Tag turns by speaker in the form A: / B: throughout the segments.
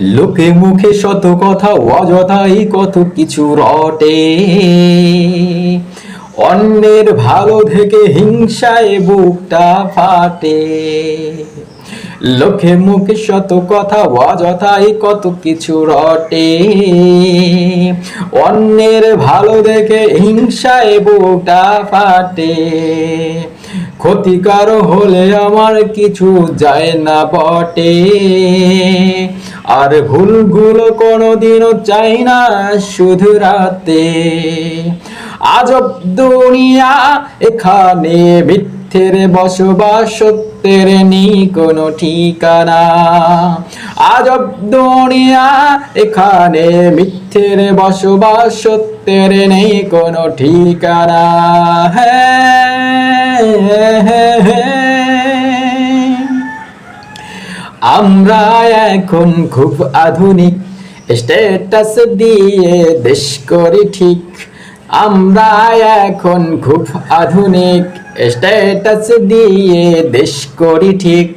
A: লোকে মুখে শত কথা, অযথাই কত কিছু রটে। অন্যের ভালো থেকে হিংসায় বুকটা ফাটে। লোকে মুখে শত কথা, অযথাই কত কিছু রটে। অন্যের ভালো দেখে হিংসায় বুকটা ফাটে। ক্ষতিকার হলে আমার কিছু যায় না বটে। আর ভুলগুলো কোনোদিনও চাই না শুধু রাতে। আজব দুনিয়া, এখানে মিথ্যের বসবাস, সত্যের নেই কোনো ঠিকানা। আজব দুনিয়া, এখানে মিথ্যের বসবাস, সত্যের নেই কোনো ঠিকানা। হ্যাঁ। আমরা এখন খুব আধুনিক। স্ট্যাটাস দিয়ে দেশ করি ঠিক। আমরা এখন খুব আধুনিক। স্ট্যাটাস দিয়ে দেশ করি ঠিক।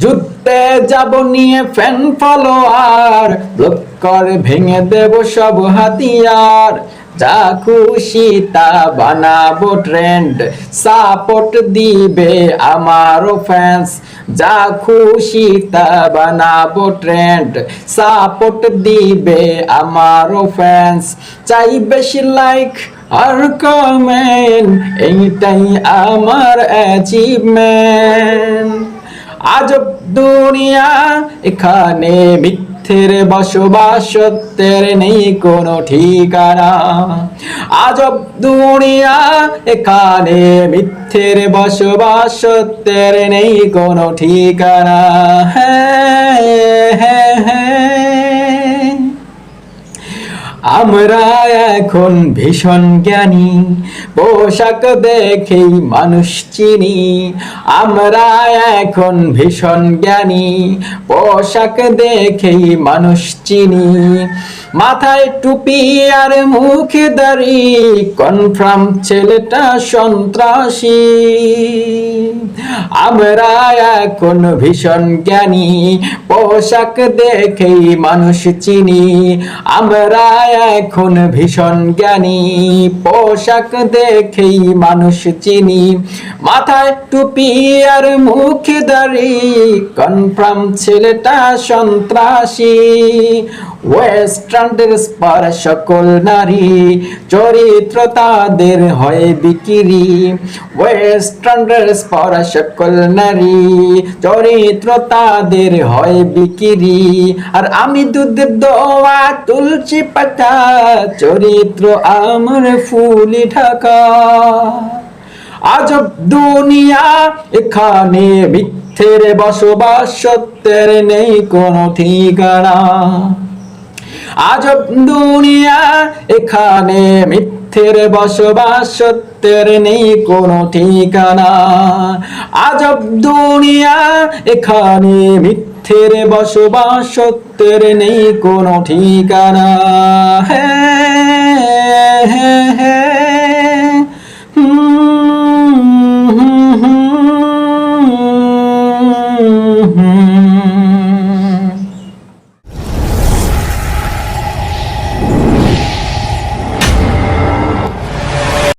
A: যুদ্ধে যাব নিয়ে ফ্যান ফলোয়ার ব্লক করে ভেঙে দেব সব হাতিয়ার। যা খুশি তা বানাবো ট্রেন্ড সাপোর্ট দিবে আমারও ফ্যান্স যা খুশি তা বানাবো ট্রেন্ড সাপোর্ট দিবে আমারও ফ্যান্স চাই বেশি লাইক আর কমেন্ট এইটাই আমার অ্যাচিভমেন্ট আজব দুনিয়া এখানে মিথ্যের বসবাস সত্যের নেই কোনো ঠিকানা। আজব দুনিয়া, এখানে মিথ্যের বসবাস সত্যের নেই কোনো ঠিকানা। হ্যাঁ হ্যাঁ হ্যাঁ। আমরা এখন ভীষণ জ্ঞানী, পোশাক দেখেই মানুষ চিনি। আমরা এখন ভীষণ জ্ঞানী, পোশাক দেখেই মানুষ চিনি। মাথায় টুপি আর মুখে দাড়ি কনফার্ম ছেলেটা সন্ত্রাসী। আমরা এখন ভীষণ জ্ঞানী, পোশাক দেখেই মানুষ চিনি। আমরা এখন ভীষণ জ্ঞানী, পোশাক দেখেই মানুষ চিনি। মাথায় টুপি আর মুখে দাড়ি কনফার্ম ছেলেটা সন্ত্রাসী। ওয়েস্টার্ন ড্রেস পরা সকল নারী, চরিত্র তাদের হয় বিক্রি। ওয়েস্টার্ন ড্রেস পরা সকল নারী, চরিত্র তাদের হয় বিক্রি। আর আমি দুধের দোয়া, তুলসী পাতা, চরিত্র আমার ফুলি ঢাকা। আজব দুনিয়া, এখানে মিথ্যের বসবাস, সত্যের নেই কোনো ঠিকানা। আজব দুনিয়া, এখানে মিথ্যের বসবাস, সত্যের নেই কোনো ঠিকানা। আজব দুনিয়া, এখানে মিথ্যের বসবাস, সত্যের নেই কোনো ঠিকানা। হ্যাঁ হ্যাঁ হ্যাঁ